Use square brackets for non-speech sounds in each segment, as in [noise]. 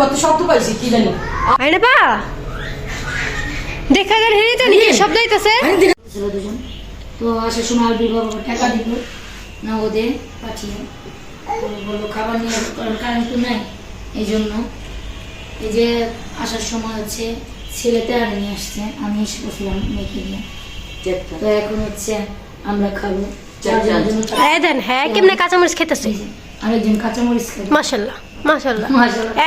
গত শব্দ পাইছি কি জানি। আইনে পা দেখা গেল হেরে জানি কি শব্দ হইতাছে। আমি দেখে ছিল দুজন। তো আসার সময় আলবির বাবা টাকা দিল। নগদে পাঠিয়ে বলল খাবার নিয়ে কারেন্ট তো নাই। এই জন্য এই যে আসার সময় হচ্ছে ছেলেতে আর নিয়ে আসছে। আমি এসে বসলাম মেয়েকে নিয়ে। তো এখন হচ্ছে আমরা খাব। হ্যাঁ কেমনে কাঁচামরিচ খেতেছে আরেকজন কাঁচামরিচ খাবে। মাশাল্লাহ মাশাল্লাহ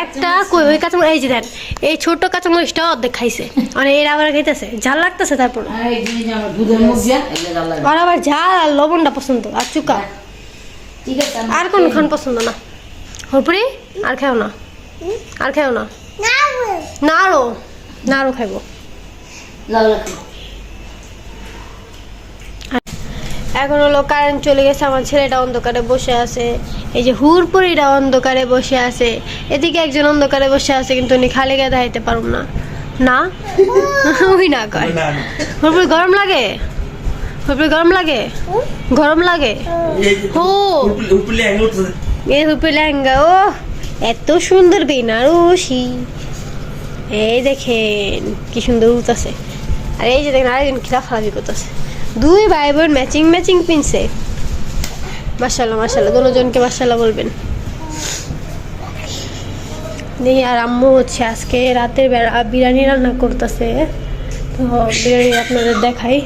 একটা কই ওই কাঁচামরিচ এই যে দেন এই ছোট কাঁচামরিচটা অর্ধেক খাইছে। মানে এর আবার খাইতেছে ঝাল লাগতেছে তারপর। আরেকজন এই যে আমার দুধের মুখ দিয়া। আর আবার ঝাল আর লবণটা পছন্দ আর চুকা। ঠিক আছে আর কোন খান পছন্দ না। হরপুরি আর খাও না। আর খাও না। না আরও না খাইবো লাল রাখো এখন হলো কারেন্ট চলে গেছে আমার ছেলেটা অন্ধকারে বসে আছে। এই যে হুরপুরিটা অন্ধকারে বসে আছে। এদিকে একজন অন্ধকারে বসে আছে কিন্তু উনি খালি গায়ে দেখাইতে পারুম না। না? [laughs] ওই না কয়। হুরপুরি গরম লাগে? হুরপুরি গরম লাগে? গরম লাগে? ও এই হুরপুরি লেহেঙ্গা ও এত সুন্দর বেনারসি। এই দেখেন কি সুন্দর উঠতেছে আর এই যে দেখেন আরেকজন কি লাফালাফি করতেছে। দুই ভাই বোন ম্যাচিং ম্যাচিং পিনছে মাসাল্লাহ মাসাল্লাহ দুজনকে মাসাল্লাহ বলবেন। দেখি আর আম্মু হচ্ছে আজকে রাতের বেলা বিরিয়ানি রান্না করতেছে। তো বিরিয়ানি আপনাদের দেখাই।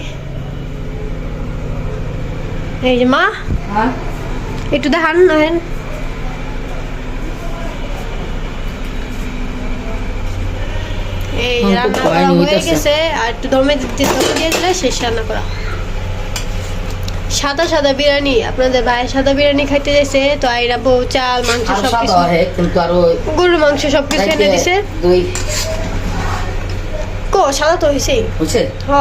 এই যে মা একটু দেখান নেন। এই রান্না করা হয়ে গেছে আর একটু দমে দিতে দিয়ে দিলে শেষ রান্না করা। সাদা সাদা বিরিয়ানি আপনাদের ভাই সাদা বিরিয়ানি খাইতে যাইছে তো আইরা বউ চাল মাংস সব সাদা কিছু হয় কিন্তু আরও গরুর মাংস সব কিছু এনে দিছে। দুই। কো সাদা তো হইছেই বুঝছে হ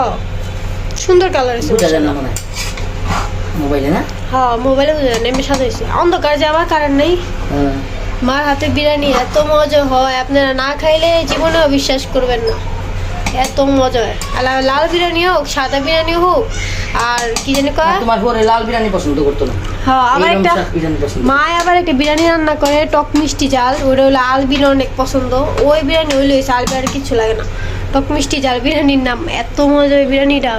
সুন্দর কালার হয়েছে বুঝা যায় না মনে মোবাইলে না? হ্যাঁ মোবাইলে বুঝা যায় না এমনি সাদা হয়েছে অন্ধকার যে আমার কারেন্ট নেই। হ্যাঁ। মার হাতে বিরিয়ানি এত মজা হয় আপনারা না খাইলে জীবনেও বিশ্বাস করবেন না। এত মজা আর লাল বিরিয়ানি হোক সাদা বিরিয়ানি হোক আর কি জানি কয়? তোমার লাল বিরিয়ানি পছন্দ করতো না? হ্যাঁ আবার একটা সব বিরিয়ানি পছন্দ। মা আবার একটা বিরিয়ানি রান্না করে টক মিষ্টি জাল ওটা হলো আল বিরিয়ানি অনেক পছন্দ। ওই বিরিয়ানি হইলে হয়েছে আল বিরিয়ানি কিচ্ছু লাগে না। টক মিষ্টি জাল বিরিয়ানির নাম এত মজা ওই বিরিয়ানিটা।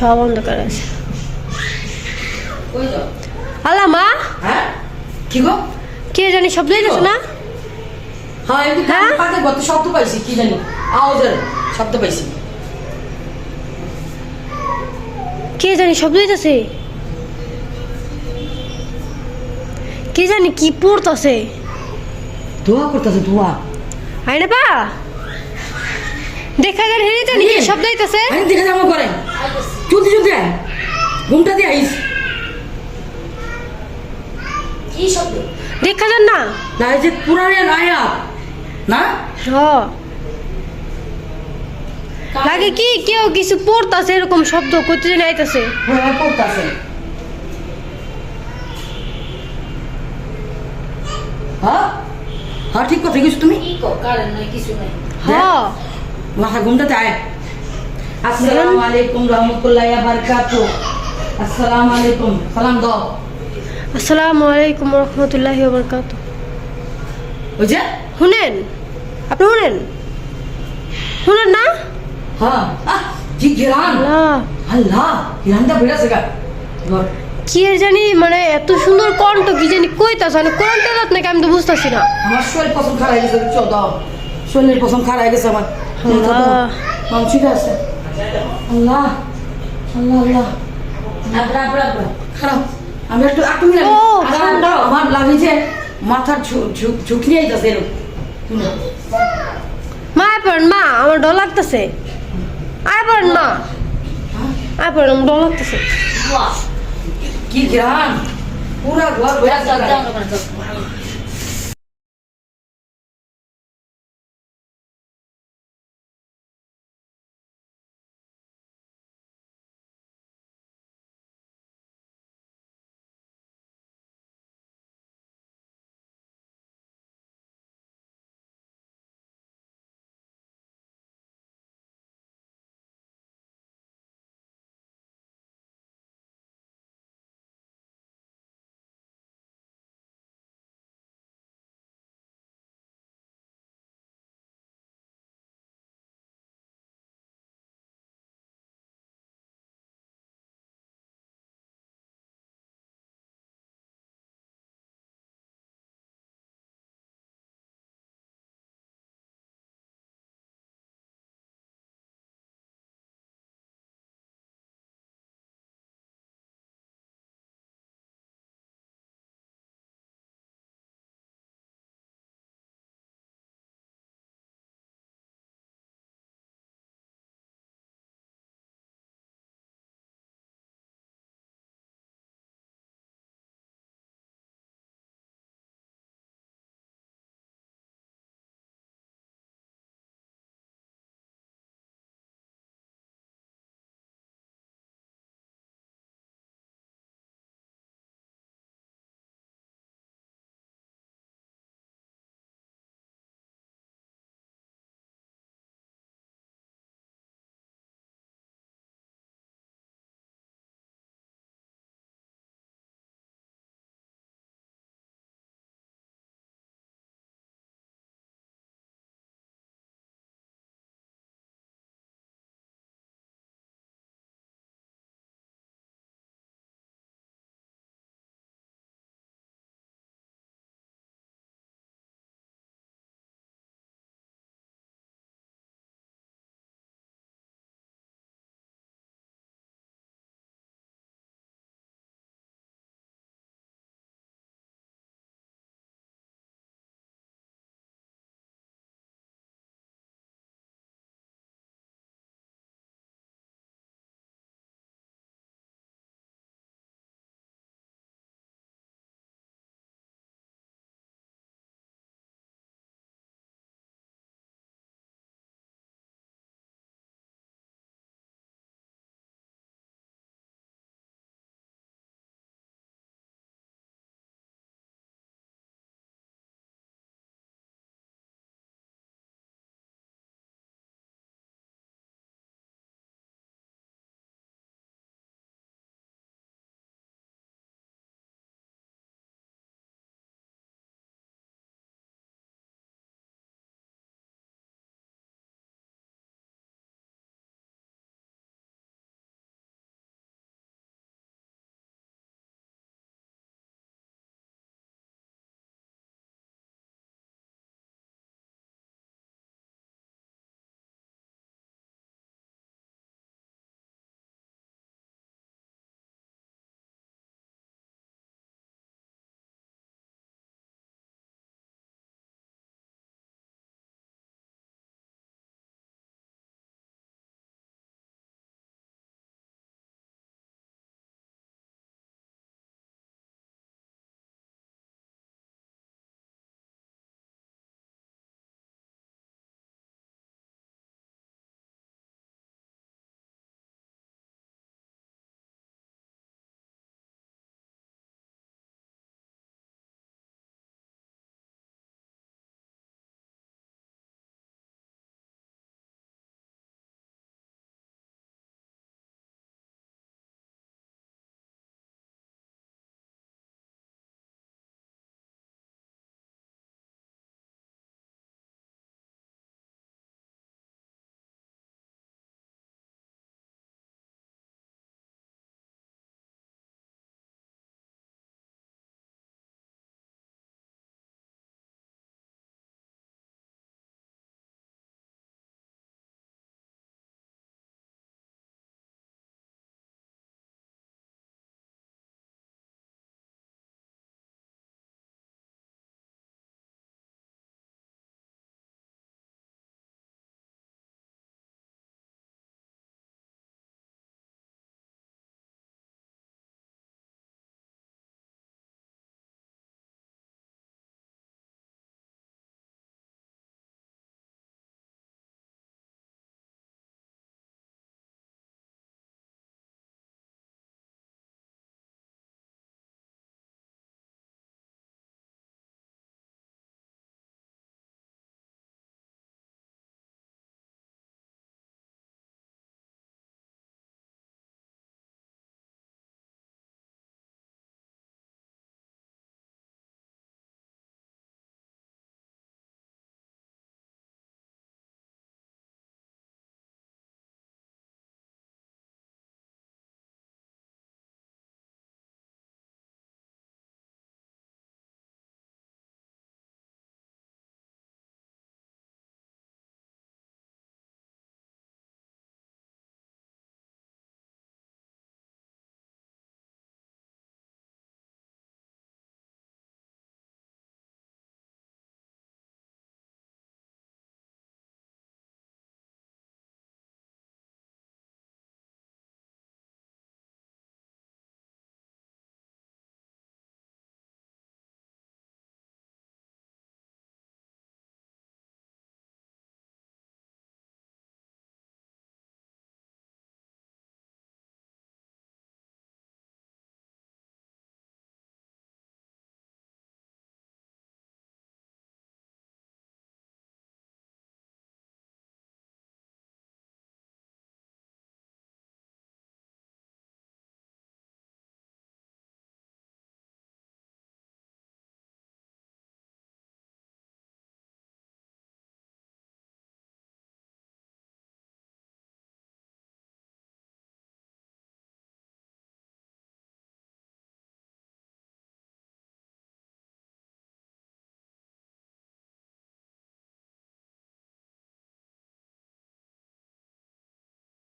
সব অন্ধকার আছে। কই আল্লাহ মা? হ্যাঁ? কি গো? কে জানি শব্দ না? হ্যাঁ এমনি হ্যাঁ? পাতে গত শব্দ পাইছি কি জানি? আওয়াজের শব্দ পাইছি। কে জানি শব্দ হইতেছে? কে জানি কি পড়তেছে? দোয়া করতেছে দোয়া। আইনে পা দেখা গেল হেরে জানি কি শব্দ হইতেছে? আমি দেখে যাব করে চলতে চলতে আয়। ঘুমটা দিয়ে আইস। কি শব্দ দেখা যান না। না এই যে পুরানে আয়া না? হ। লাগে কি কেউ কিছু পড়তাছে এরকম শব্দ করতে জানি আইতাছে। হ্যাঁ পড়তাছে। হ্যাঁ? হ্যাঁ ঠিক কথা গেছো তুমি? কি কো কারেন্ট নাই কিছু নাই। হ। মাথা ঘুমটাতে আয়। আসসালামু আলাইকুম রহমতুল্লাহ বারকাতু। আসসালামু আলাইকুম সালাম দাও। আসসালামু আলাইকুম রহমতুল্লাহি বরকাত। যে? শুনেন? আপনি শুনেন? শুনেন না? হ্যাঁ। কি গিরান? আল্লাহ। আল্লাহ গিরানটা বেড়েছে গা। কি জানি মানে এত সুন্দর কণ্ঠ কি জানি কইতাছে? মানে তেলাত নাকি আমি তো বুঝতাছি না। আমার শরীর পছন্দ খারাপ হয়ে গেছে দাও। শরীরের পছন্দ খারাপ হয়ে গেছে আমার। মাম ঠিক আছে। আল্লাহ আল্লাহ আল্লাহ। খারাপ। আমি একটু আরে, আমার লাগিছে মাথার ঝুঁকি আইতাছে এরকম। মা পড়েন, মা, আমার ডর লাগতেছে। আয় পড়েন, মা। আয় পড়েন, আমার ডর লাগতেছে। কি গ্রাম? পুরা ঘর